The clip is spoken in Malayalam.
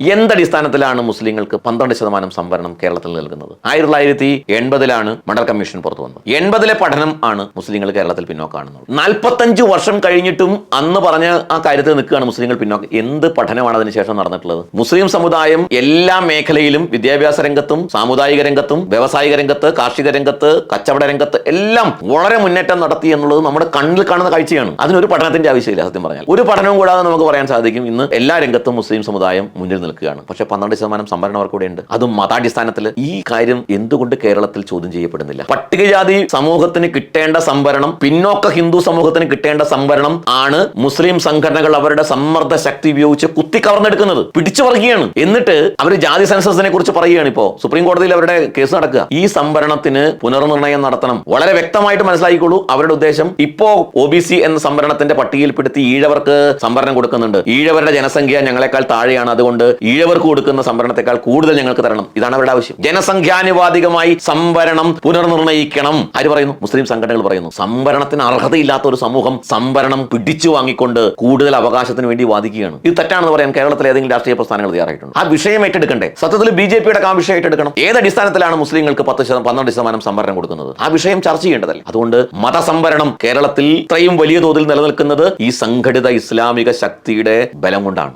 എന്തടിസ്ഥാനത്തിലാണ് മുസ്ലിങ്ങൾക്ക് പന്ത്രണ്ട് ശതമാനം സംവരണം കേരളത്തിൽ നൽകുന്നത്? ആയിരത്തി തൊള്ളായിരത്തി എൺപതിലാണ് മണ്ഡൽ കമ്മീഷൻ പുറത്തു വന്നത്. എൺപതിലെ പഠനം ആണ് മുസ്ലിങ്ങൾ കേരളത്തിൽ പിന്നോക്കാണുന്നത് നാൽപ്പത്തഞ്ച് വർഷം കഴിഞ്ഞിട്ടും അന്ന് പറഞ്ഞ ആ കാര്യത്തിൽ നിൽക്കുകയാണ് മുസ്ലിങ്ങൾ പിന്നോക്കം എന്ത് പഠനമാണ് അതിനുശേഷം നടന്നിട്ടുള്ളത്? മുസ്ലിം സമുദായം എല്ലാ മേഖലയിലും വിദ്യാഭ്യാസ രംഗത്തും സാമുദായിക രംഗത്തും വ്യവസായിക രംഗത്ത് കാർഷിക രംഗത്ത് കച്ചവട രംഗത്ത് എല്ലാം വളരെ മുന്നേറ്റം നടത്തി എന്നുള്ളത് നമ്മുടെ കണ്ണിൽ കാണുന്ന കാഴ്ചയാണ്. അതിനൊരു പഠനത്തിന്റെ ആവശ്യമില്ല സത്യം പറഞ്ഞാൽ. ഒരു പഠനവും കൂടാതെ നമുക്ക് പറയാൻ സാധിക്കും ഇന്ന് എല്ലാ രംഗത്തും മുസ്ലിം സമുദായം മുന്നിൽ നിൽക്കുകയാണ്. പക്ഷെ പന്ത്രണ്ട് ശതമാനം സംവരണം അവർക്ക് കൂടെ ഉണ്ട് അതും മതാടിസ്ഥാനത്തിൽ ഈ കാര്യം എന്തുകൊണ്ട് കേരളത്തിൽ ചോദ്യം ചെയ്യപ്പെടുന്നില്ല? പട്ടികജാതി സമൂഹത്തിന് കിട്ടേണ്ട സംവരണം പിന്നോക്ക ഹിന്ദു സമൂഹത്തിന് കിട്ടേണ്ട സംവരണം ആണ് മുസ്ലിം സംഘടനകൾ അവരുടെ സമ്മർദ്ദ ശക്തി ഉപയോഗിച്ച് കുത്തി കവർന്നെടുക്കുന്നത്. പിടിച്ചു പറയുകയാണ്. എന്നിട്ട് അവർ ജാതി സെൻസസിനെ കുറിച്ച് പറയുകയാണ് ഇപ്പോ. സുപ്രീം കോടതിയിൽ അവരുടെ കേസ് നടക്കുക. ഈ സംവരണത്തിന് പുനർനിർണയം നടത്തണം. വളരെ വ്യക്തമായിട്ട് മനസ്സിലാക്കിക്കോളൂ അവരുടെ ഉദ്ദേശം. ഇപ്പോ ഒ ബി സി എന്ന സംവരണത്തിന്റെ പട്ടികയിൽപ്പെടുത്തി ഈഴവർക്ക് സംവരണം കൊടുക്കുന്നുണ്ട്. ഈഴവരുടെ ജനസംഖ്യ ഞങ്ങളെക്കാൾ താഴെയാണ്. അതുകൊണ്ട് ഈഴവർക്ക് കൊടുക്കുന്ന സംവരണത്തെക്കാൾ കൂടുതൽ ഞങ്ങൾക്ക് തരണം. ഇതാണ് അവരുടെ ആവശ്യം. ജനസംഖ്യാനുപാതികമായി സംവരണം പുനർനിർണയിക്കണം. ആര് പറയുന്നു? മുസ്ലിം സംഘടനകൾ പറയുന്നു. സംവരണത്തിന് അർഹതയില്ലാത്ത ഒരു സമൂഹം സംവരണം പിടിച്ചു വാങ്ങിക്കൊണ്ട് കൂടുതൽ അവകാശത്തിന് വേണ്ടി വാദിക്കുകയാണ്. ഇത് തെറ്റാണെന്ന് പറയാൻ കേരളത്തിലെ ഏതെങ്കിലും രാഷ്ട്രീയ പ്രസ്ഥാനങ്ങൾ തയ്യാറായിട്ടുണ്ട്. ആ വിഷയം ഏറ്റെടുക്കണ്ടേ? സത്യത്തിൽ ബി ജെ പിയുടെ ആ വിഷയം ഏറ്റെടുക്കണം. ഏത് അടിസ്ഥാനത്തിലാണ് മുസ്ലിങ്ങൾക്ക് പത്ത് പന്ത്രണ്ട് ശതമാനം സംവരണം കൊടുക്കുന്നത്? ആ വിഷയം ചർച്ച ചെയ്യേണ്ടതല്ല? അതുകൊണ്ട് മതസംവരണം കേരളത്തിൽ ഇത്രയും വലിയ തോതിൽ നിലനിൽക്കുന്നത് ഈ സംഘടിത ഇസ്ലാമിക ശക്തിയുടെ ബലം കൊണ്ടാണ്.